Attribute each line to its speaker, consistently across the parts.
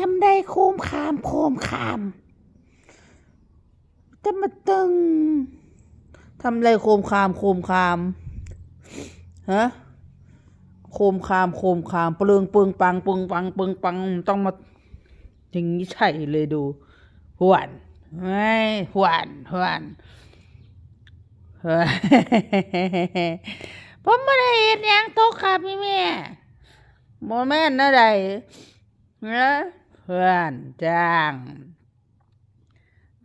Speaker 1: ทำได้โคมคามโคมคามจะมาตึงทำไรโคมคามโคมคามฮะโคมคามโคมคามเปลืองเปลืองปังเปลืองปังเปลืองปังต้องมาอย่างนี้ใช่เลยดูหวนไม่หวนหวนหวนผมไม่ได้เห็นยังตกครับพี่แม่โมแม่นอะไรนะ เพื่อนจ้าง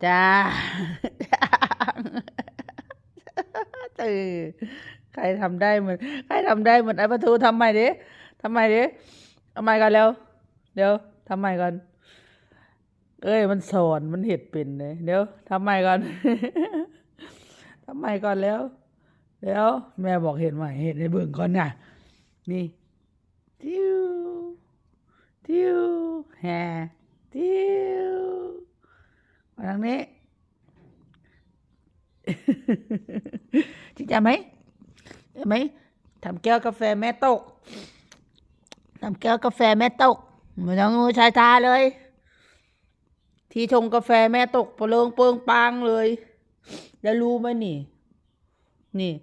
Speaker 1: จ้างจ้างตื่นใครทำได้เหมือนใครทำได้เหมือนไอ้ประตูทำใหม่ดิทำใหม่ดิทำใหม่กันแล้วเดี๋ยวทำใหม่ก่อนเอ้ยมันสอนมันเห็ดเป็นเลยเดี๋ยวทำใหม่ก่อนทำใหม่ก่อนแล้วเดี๋ยวแม่บอกเห็นใหม่เห็นในเบิ่งก่อนน่ะ นี่ทิวทิว แฮทิวมาทางนี้จริงจังไหมเห็นไหมทำแก้วกาแฟแม่ตกทำแก้วกาแฟแม่ตกไม่ต้องชายตาเลย ที่ชงกาแฟแม่ตกเปลืองเปิงปังเลย แล้วรู้ไหมนี่ นี่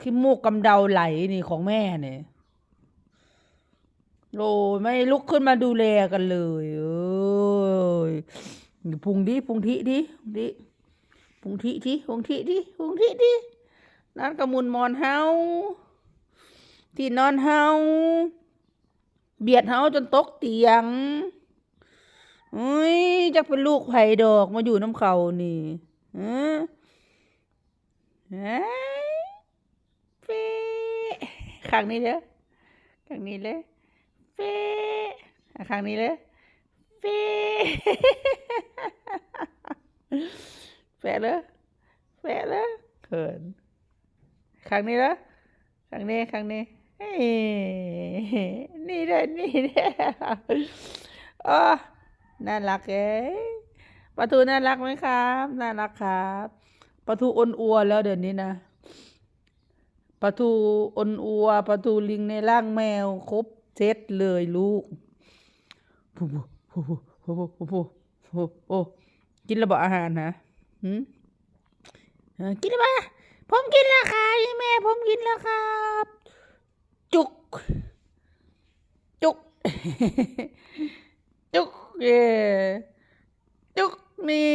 Speaker 1: ขี้มูกกำเดาไหลนี่ของแม่เนี่ย โอ้ยไม่ลุกขึ้นมาดูแลกันเลยเอ้ยพุงดิพุงทิดิพุงดิพุงทิทิพุงทิดิพุงทิดินั่นกระมุนมอนเฮาที่นอนเฮาเบียดเฮาจนตกเตียงอุ้ยจักเป็นลูกไผ่ดอกมาอยู่น้ำเขานี่ฮะเฮ้ยเป๊ะข้งนี้เลยข้งนี้เลย เป๊ะอะข้งนี้เลยเป๊ะแปะเลยแปะเลยเขินข้งนี้เลยข้งนี้ข้งนี้นี่เลยนี่เลยอ๋อน่ารักเอ้ยปลาทูน่ารักไหมครับ น่ารักครับปลาทูอ้นอัวแล้วเดี๋ยวนี้นะปลาทูอ้นอัวปลาทูลิงในร่างแมวครบ เซตเลยลูกผู้ผู้ผู้ผู้ผู้ผู้ผู้โอ้กินระเบาอาหารนะหืมกินแล้วปะผมกินแล้วครับแม่ผมกินแล้วครับ จุก จุก จุกเย่จุกนี่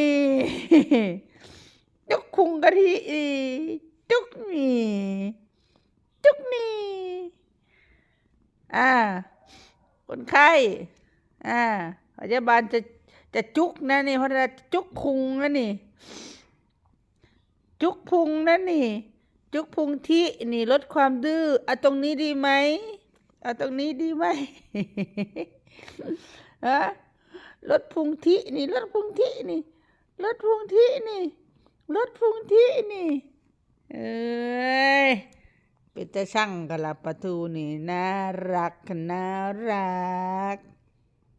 Speaker 1: จุกคุงกะทิจุกนี่จุกนี่ อ่า คนไข้ อ่าพยาบาลจะจะจุกนะนี่เพราะจะจุกพุงนะนี่ จุกพุงนะนี่ จุกพุงที่นี่ลดความดื้อเอาตรงนี้ดีไหมเอาตรงนี้ดีไหมฮะลดพุงที่นี่ลดพุงที่นี่ลดพุงที่นี่ลดพุงที่นี่ เอ้ย เป็นแต่ช่างกันละประตูนี่น่ารักน่ารัก